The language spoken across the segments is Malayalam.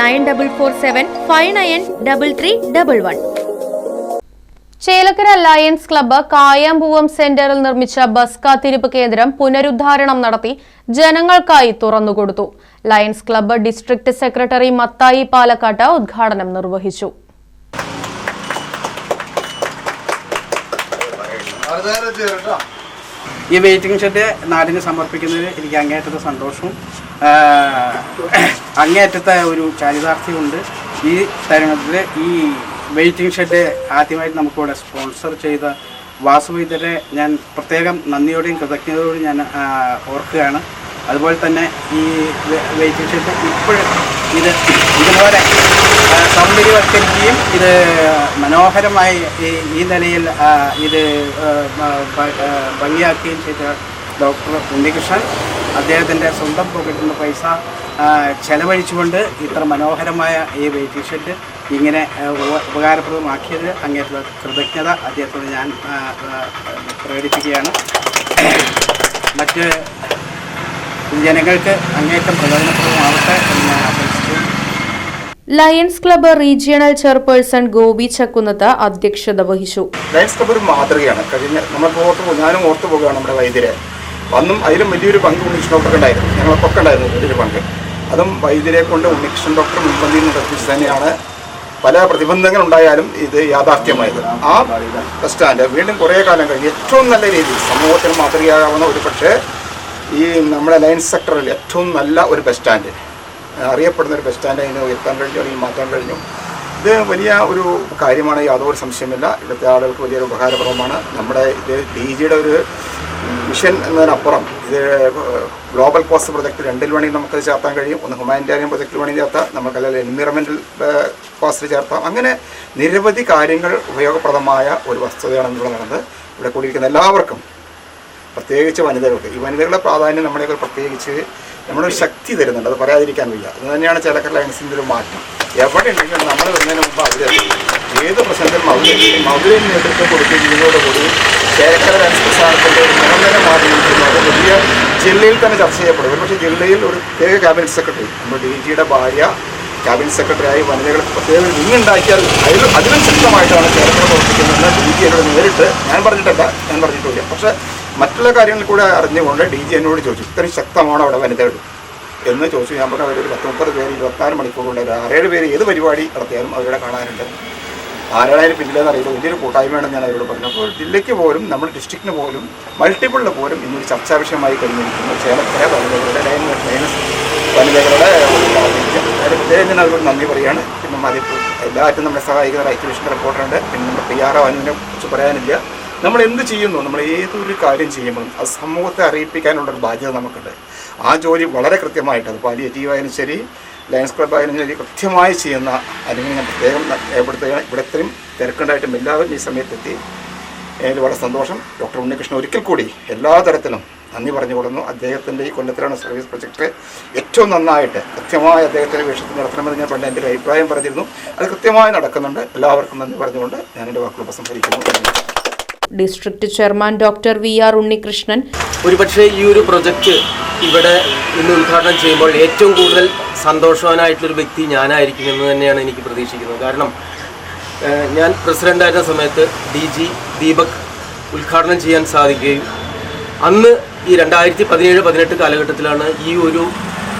nine double four seven five nine double three double one. Chelakkara Lions club Kayampoovam സെന്ററിൽ നിർമ്മിച്ച ബസ് കാത്തിരിപ്പ് കേന്ദ്രം പുനരുദ്ധാരണം നടത്തി ജനങ്ങൾക്കായി തുറന്നുകൊടുത്തു. Lions club district secretary Mathai Palakkatt ഉദ്ഘാടനം നിർവഹിച്ചു. ഈ വെയിറ്റിംഗ് ഷെഡ് നാടിന് സമർപ്പിക്കുന്നതിൽ എനിക്ക് അങ്ങേയറ്റത്തെ സന്തോഷവും അങ്ങേയറ്റത്തെ ഒരു ചാരിതാർത്ഥ്യമുണ്ട് ഈ തരുണത്തിൽ ഈ വെയിറ്റിംഗ് ഷെഡ് ആദ്യമായിട്ട് നമുക്കിവിടെ സ്പോൺസർ ചെയ്ത വാസുവൈദ്യരെ ഞാൻ പ്രത്യേകം നന്ദിയോടെയും കൃതജ്ഞതയോടെയും ഞാൻ ഓർക്കുകയാണ്. അതുപോലെ തന്നെ ഈ വെയിറ്റിംഗ് ഷെഡ് ഇപ്പോഴും ഇത് ഇതുപോലെ ആ, സൗന്ദര്യവൽക്കരിക്കുകയും ഇത് മനോഹരമായി ഈ നിലയിൽ ഇത് ഭംഗിയാക്കുകയും ചെയ്ത ഡോക്ടർ ഉണ്ണികൃഷ്ണൻ അദ്ദേഹത്തിന്റെ സ്വന്തം പോക്കറ്റിൽ നിന്ന് പൈസ ചെലവഴിച്ചുകൊണ്ട് ഇത്ര മനോഹരമായ ഈ വെയിറ്റിംഗ് ഷെഡ് ഇങ്ങനെ ഉപകാരപ്രദമാക്കിയത് അങ്ങേറ്റ കൃതജ്ഞത അദ്ദേഹത്തോട് ഞാൻ പ്രകടിപ്പിക്കുകയാണ്. മറ്റ് ജനങ്ങൾക്ക് അങ്ങേറ്റം പ്രയോജനപ്രദമാവട്ടെ എന്ന് ഞാൻ ആശംസിച്ചു Lions club regional chairperson Gopi Chakkunnath അധ്യക്ഷത വഹിച്ചു. ലയൺസ് ക്ലബ്ബ് ഒരു മാതൃകയാണ്. കഴിഞ്ഞ നമ്മൾ ഓർത്ത് പോകും ഞാനും ഓർത്ത് പോകുകയാണ് നമ്മുടെ വൈദ്യരെ. അന്നും അതിലും വലിയൊരു പങ്ക് ഉണ്ണിക്ഷൻ ഡോക്ടർ ഉണ്ടായിരുന്നു ഞങ്ങൾക്കൊക്കെ ഉണ്ടായിരുന്നു വലിയൊരു പങ്ക്. അതും വൈദ്യരെ കൊണ്ട് ഉണ്ണികൃഷ്ണൻ ഡോക്ടർ മുൻപന്തിയിൽ നിർദ്ദേശിച്ച് തന്നെയാണ് പല പ്രതിബന്ധങ്ങൾ ഉണ്ടായാലും ഇത് യാഥാർത്ഥ്യമായത്. ആ സ്റ്റാൻഡ് വീണ്ടും കുറേ കാലം കഴിഞ്ഞ് ഏറ്റവും നല്ല രീതിയിൽ സമൂഹത്തിന് മാതൃകയാകാവുന്ന ഒരു പക്ഷേ ഈ നമ്മുടെ ലയൻസ് സെക്ടറിൽ ഏറ്റവും നല്ല ഒരു ബസ് സ്റ്റാൻഡ് അറിയപ്പെടുന്ന ഒരു ബസ് സ്റ്റാൻഡ് എത്താൻ ഉയർത്താൻ കഴിഞ്ഞു അല്ലെങ്കിൽ മാറ്റാൻ കഴിഞ്ഞു. ഇത് വലിയ ഒരു കാര്യമാണ് യാതൊരു സംശയമില്ല ഇവിടുത്തെ ആളുകൾക്ക് വലിയൊരു ഉപകാരപ്രദമാണ്. നമ്മുടെ ഇത് ഡി ജിയുടെ ഒരു മിഷൻ എന്നതിനപ്പുറം ഇത് ഗ്ലോബൽ കോസ്റ്റ് പ്രൊജക്ട് രണ്ടിൽ വേണമെങ്കിൽ നമുക്കത് ചേർത്താൻ കഴിയും. ഒന്ന് ഹ്യൂമാനിറ്റേറിയൻ പ്രൊജക്റ്റിൽ വേണമെങ്കിൽ ചേർത്താം. നമുക്കല്ലെങ്കിൽ എൻവിറോൺമെന്റൽ കോസ്റ്റ് ചേർത്താം. അങ്ങനെ നിരവധി കാര്യങ്ങൾ ഉപയോഗപ്രദമായ ഒരു വസ്തുതയാണ് എന്നുള്ളതാണ് ഇവിടെ കൂടിയിരിക്കുന്ന എല്ലാവർക്കും പ്രത്യേകിച്ച് വനിതകൾക്ക്. ഈ വനിതകളുടെ പ്രാധാന്യം നമ്മളെയൊക്കെ പ്രത്യേകിച്ച് നമ്മളൊരു ശക്തി തരുന്നുണ്ട്. അത് പറയാതിരിക്കാൻ വയ്യ. അത് തന്നെയാണ് ചിലക്കർ ലയൻസിന്റെ ഒരു മാറ്റം. എവിടെ ഉണ്ടെങ്കിലും നമ്മൾ വരുന്നതിന് മുമ്പ് അവർ ഏത് പ്രശ്നത്തിലും അവരെത്തും അവരിൽ നേതൃത്വം കൊടുക്കുന്നതോടുകൂടി ചേലക്കര ലയൻസ് പ്രസ്ഥാനത്തിന്റെ ഒരു നിരന്തരം മാറി നിൽക്കുന്നത് വലിയ ജില്ലയിൽ തന്നെ ചർച്ച ചെയ്യപ്പെടും. ഒരുപക്ഷെ ജില്ലയിൽ ഒരു പ്രത്യേക ക്യാബിനറ്റ് സെക്രട്ടറി നമ്മുടെ ഡി ജിയുടെ ഭാര്യ ക്യാബിനറ്റ് സെക്രട്ടറിയായി വനിതകൾക്ക് വനിതകൾ പ്രത്യേകം വിങ് ഉണ്ടാക്കിയാൽ അതിൽ അതിലും ശക്തമായിട്ടാണ് കേരളം പ്രവർത്തിക്കുന്നത്. ഡി ജി എന്നോട് നേരിട്ട് ഞാൻ പറഞ്ഞിട്ടല്ല ഞാൻ പറഞ്ഞിട്ടില്ല. പക്ഷേ മറ്റുള്ള കാര്യങ്ങൾ കൂടെ അറിഞ്ഞുകൊണ്ട് ഡി ജി എന്നോട് ചോദിച്ചു ഇത്രയും ശക്തമാണ് അവിടെ വനിതകൾ? എന്ന് ചോദിച്ചു. ഞാൻ പറഞ്ഞു അവരൊരു പത്ത് മുപ്പത് പേര് മണിക്കൂർ കൊണ്ട് ഒരു ആറേഴ് പേര് ഏത് പരിപാടി നടത്തിയാലും അവരുടെ കാണാനുണ്ട്. ആരാളായാലും പിന്നിലെന്ന് അറിയില്ല. വലിയൊരു കൂട്ടായ്മയാണ് ഞാൻ അവരോട് പറഞ്ഞു. അപ്പോൾ ജില്ലയ്ക്ക് പോലും നമ്മുടെ ഡിസ്ട്രിക്റ്റിന് പോലും മൾട്ടിപ്പിളിന് പോലും ഇന്നൊരു ചർച്ചാ വിഷയമായി കഴിഞ്ഞിരിക്കുന്നു. ചേലത്തിലെ വനിതകളുടെ ലൈൻ ലൈനസ് വനിതകളുടെ ഒരു പ്രത്യേകം അവരോട് നന്ദി പറയുകയാണ്. പിന്നെ മതിപ്പ് എല്ലാവരും നമ്മളെ സഹായിക്കുന്ന റൈറ്റ് വിഷൻ റിപ്പോർട്ടറുണ്ട് പിന്നെ നമ്മുടെ പി ആർ അതിനെ കുറിച്ച് പറയാനില്ല. നമ്മൾ എന്ത് ചെയ്യുന്നു? നമ്മൾ ഏതൊരു കാര്യം ചെയ്യുമ്പോഴും അത് സമൂഹത്തെ അറിയിപ്പിക്കാനുള്ളൊരു ബാധ്യത നമുക്കുണ്ട്. ആ ജോലി വളരെ കൃത്യമായിട്ട് അത് പാലിയേറ്റീവ് ആയാലും ശരി ലയൺസ് ക്ലബ് ആയാലും ശരി കൃത്യമായി ചെയ്യുന്ന അല്ലെങ്കിൽ ഞാൻ പ്രത്യേകം ഇവിടുത്തെ ഇവിടെ ഇത്രയും തിരക്കുണ്ടായിട്ടും എല്ലാവരും ഈ സമയത്തെത്തി. എനിക്ക് വളരെ സന്തോഷം. ഡോക്ടർ ഉണ്ണികൃഷ്ണൻ ഒരിക്കൽ കൂടി എല്ലാ തരത്തിലും നന്ദി പറഞ്ഞുകൊള്ളുന്നു അദ്ദേഹത്തിന്റെ ഈ കൊല്ലത്തിലാണ് സർവീസ് പ്രൊജക്റ്റ് ഏറ്റവും നന്നായിട്ട് കൃത്യമായ അദ്ദേഹത്തിന്റെ വീക്ഷണത്തിൽ നടത്തണമെന്ന് ഞാൻ പണ്ട് എന്റെ ഒരു അഭിപ്രായം പറഞ്ഞിരുന്നു. അത് കൃത്യമായി നടക്കുന്നുണ്ട്. എല്ലാവർക്കും നന്ദി പറഞ്ഞുകൊണ്ട് ഞാൻ എന്റെ വാക്കുകൾ ഉപസംഹരിക്കുന്നു. District chairman doctor V R Unnikrishnan. ഒരുപക്ഷെ ഈ ഒരു പ്രൊജക്റ്റ് ഇവിടെ ഇന്ന് ഉദ്ഘാടനം ചെയ്യുമ്പോൾ ഏറ്റവും കൂടുതൽ സന്തോഷവാനായിട്ടുള്ളൊരു വ്യക്തി ഞാനായിരിക്കും എന്ന് തന്നെയാണ് എനിക്ക് പ്രതീക്ഷിക്കുന്നത്. കാരണം ഞാൻ പ്രസിഡന്റായിരുന്ന സമയത്ത് ഡി ജി ദീപക് ഉദ്ഘാടനം ചെയ്യാൻ സാധിക്കുകയും അന്ന് ഈ രണ്ടായിരത്തി പതിനേഴ് പതിനെട്ട് കാലഘട്ടത്തിലാണ് ഈ ഒരു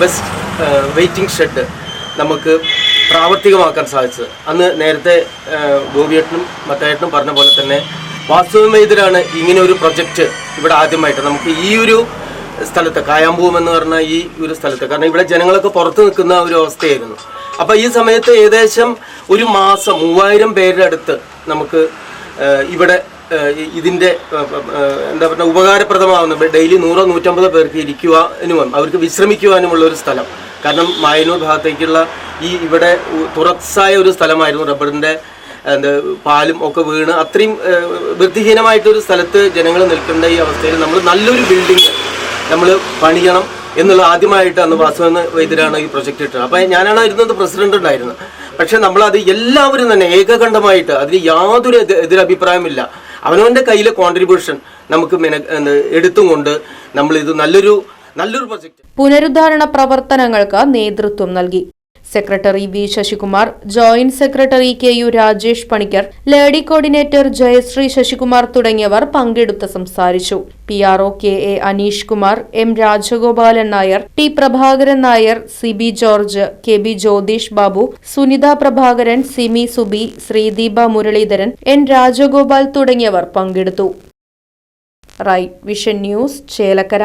ബസ് വെയിറ്റിംഗ് ഷെഡ് നമുക്ക് പ്രാവർത്തികമാക്കാൻ സാധിച്ചത്. അന്ന് നേരത്തെ ഗോപിയേട്ടനും മത്തായേട്ടനും പറഞ്ഞ പോലെ തന്നെ വാസ്തവമേതിലാണ് ഇങ്ങനെ ഒരു പ്രൊജക്റ്റ് ഇവിടെ ആദ്യമായിട്ട്. നമുക്ക് ഈ ഒരു സ്ഥലത്ത് കായാമ്പൂം എന്ന് പറഞ്ഞ ഈ ഒരു സ്ഥലത്ത്. കാരണം ഇവിടെ ജനങ്ങളൊക്കെ പുറത്ത് നിൽക്കുന്ന ഒരു അവസ്ഥയായിരുന്നു. അപ്പോൾ ഈ സമയത്ത് ഏകദേശം ഒരു മാസം മൂവായിരം പേരുടെ അടുത്ത് നമുക്ക് ഇവിടെ ഇതിന്റെ എന്താ പറയുക ഉപകാരപ്രദമാവുന്ന ഡെയിലി നൂറോ നൂറ്റമ്പത് പേർക്ക് ഇരിക്കുവാനും അവർക്ക് വിശ്രമിക്കുവാനുമുള്ള ഒരു സ്ഥലം. കാരണം മായനൂർ ഭാഗത്തേക്കുള്ള ഈ ഇവിടെ തുറസായ ഒരു സ്ഥലമായിരുന്നു റബ്ബറിന്റെ എന്താ പാലും ഒക്കെ വീണ് അത്രയും വൃത്തിഹീനമായിട്ടൊരു സ്ഥലത്ത് ജനങ്ങൾ നിൽക്കേണ്ട ഈ അവസ്ഥയിൽ നമ്മൾ നല്ലൊരു ബിൽഡിംഗ് നമ്മൾ പണിയണം എന്നുള്ള ആദ്യമായിട്ട് അന്ന് വാസുവെന്ന് വൈദ്യരാണ് ഈ പ്രൊജക്ട് ഇട്ടത്. അപ്പം ഞാനാണ് ഇരുന്നത് പ്രസിഡന്റ് ഉണ്ടായിരുന്നത്. പക്ഷെ നമ്മളത് എല്ലാവരും തന്നെ ഏകകണ്ഠമായിട്ട് അതിന് യാതൊരു എതി- എതിരഭിപ്രായമില്ല. അവനവന്റെ കയ്യിലെ കോൺട്രിബ്യൂഷൻ നമുക്ക് എന്താ എടുത്തും കൊണ്ട് നമ്മളിത് നല്ലൊരു നല്ലൊരു പ്രൊജക്ട് പുനരുദ്ധാരണ പ്രവർത്തനങ്ങൾക്ക് നേതൃത്വം നൽകി. Secretary V Sasikumar joint secretary K U Rajesh Panicker lady coordinator Jayasree Sasikumar തുടങ്ങിയവർ പങ്കെടുത്ത് സംസാരിച്ചു. P R O K A Aneesh Kumar M Rajagopalan Nair T Prabhakaran Nair C B George K B Jyothish Babu Sunitha Prabhakaran Simi Subi Sreedeepa Muraleedharan N Rajagopal തുടങ്ങിയവർ പങ്കെടുത്തു. Right vision news Chelakkara.